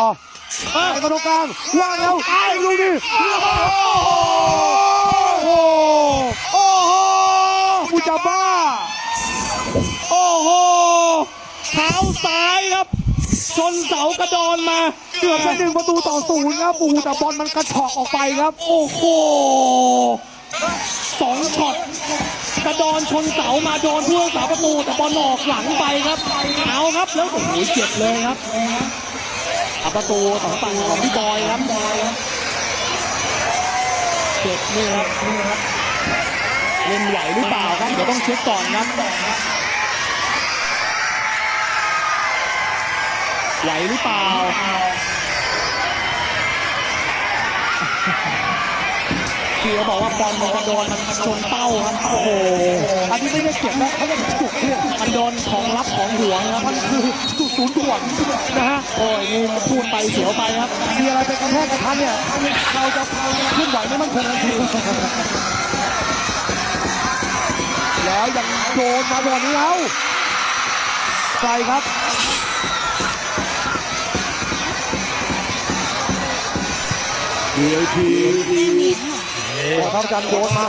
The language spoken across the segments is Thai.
ต่อไปกระโดดกลางว่างแล้วไอ้ลูกนี้โอ้โหโอ้โหกูจะบ้า โอ้โหเท้าซ้ายครับ ชนเสากระดอนมา เกือบจะหนึ่งประตูต่อศูนย์ครับโอ้โหแต่บอลมันกระชอกออกไปครับ โอ้โหสองช็อตกระดอนชนเสามาโดนผู้รักษาประตูแต่บอลออกหลังไปครับ เอาครับแล้วโอ้โหเจ็บเลยครับ ประตูสองฝั่งของพี่บอยครับเจ็บนี่ครับเล่นไหวหรือเปล่าครับ เดี๋ยวต้องเช็คก่อนครับไหวหรือเปล่า พี่เขาบอกว่าบอลมันกระโดนมันชนเป้าครับโอ้โหอันนี้ไม่ได้เก็บนะเขาจะจุกเนี่ยมันโดนของลับของหวงครับมันคือจุดศูนย์ถ่วงนะฮะโอ้ยนี่พูดไปเสียวไปครับมีอะไรเป็นกระแทกกระทันเนี่ยเราจะขึ้นไหวไม่มั่นคงทันทีแล้วยังโดนมาบอลนี้แล้วใครครับ VIP หัวทั พจันทร์โยนมา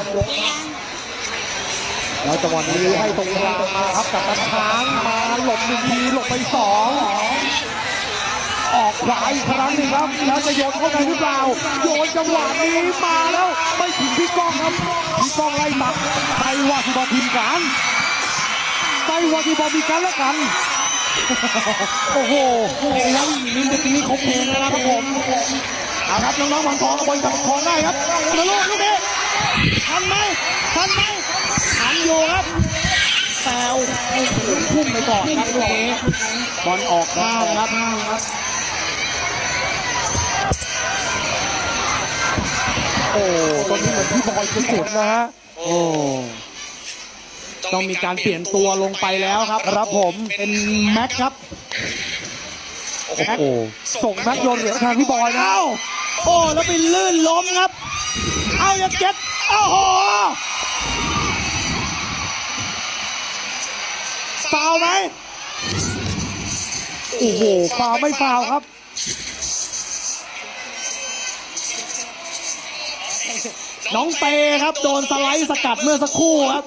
แล้วจังหวะนี้ให้ตรงกลางมาครับกับตันช้างมาหลบหนึ่งทีหลบไปสองออกขวาอีกครั้งหนึ่งครับ แล้วจะโยนเข้าในหรือเปล่า โยนจังหวะนี้มาแล้วไม่ถึงพี่ก้องครับพี่ก้องไล่ตักไตว่าทีบอลทีมกันไตว่าทีบอลมีกันและกันโอ้โหแล้วนี่เมื่อกี้เขาเพลงแล้วนะครับผม เอาครับน้องๆวังทองบอลกับทองได้ครับกระโดดลูกนี้ทันไหมทันไหมทันอยู่ครับแต่โอ้โหพุ่งไปก่อนครับลูกนี้บอลออกข้างครับโอ้ตอนนี้เหมือนพี่บอยจะจุดนะฮะโอ้ต้องมีการเปลี่ยนตัวลงไปแล้วครับครับผมเป็นแม็กครับ โอ้โหส่งแม็กโยนเหลืองทางพี่บอยนะเอ้าโอ้แล้วไปลื่นล้มครับ เอาอย่าเก็ตโอ้โหฟาวล์ไหมโอ้โหฟาวไม่ฟาวครับน้องเตครับ โดนสไลด์สกัดเมื่อสักครู่ครับ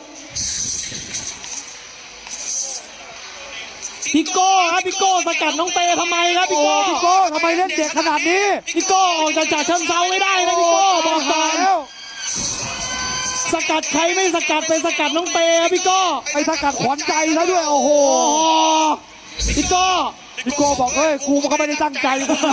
พี่โก้ครับพี่โก้สกัดน้องเตทำไมครับพี่โอ้โก้พี่โก้ทำไมเล่นเด็กขนาดนี้พี่โก้ออกจากฉะเชิงเซาไม่ได้นะพี่โก้บอกก่อนแล้วสกัดใครไม่สกัดไปสกัดน้องเตครับพี่โก้ไปสกัดขวัญใจเขาด้วยโอ้โหโอ้โหพี่โก้พี่โก้บอกเอ้ยกูมันก็ไม่ได้ตั้งใจ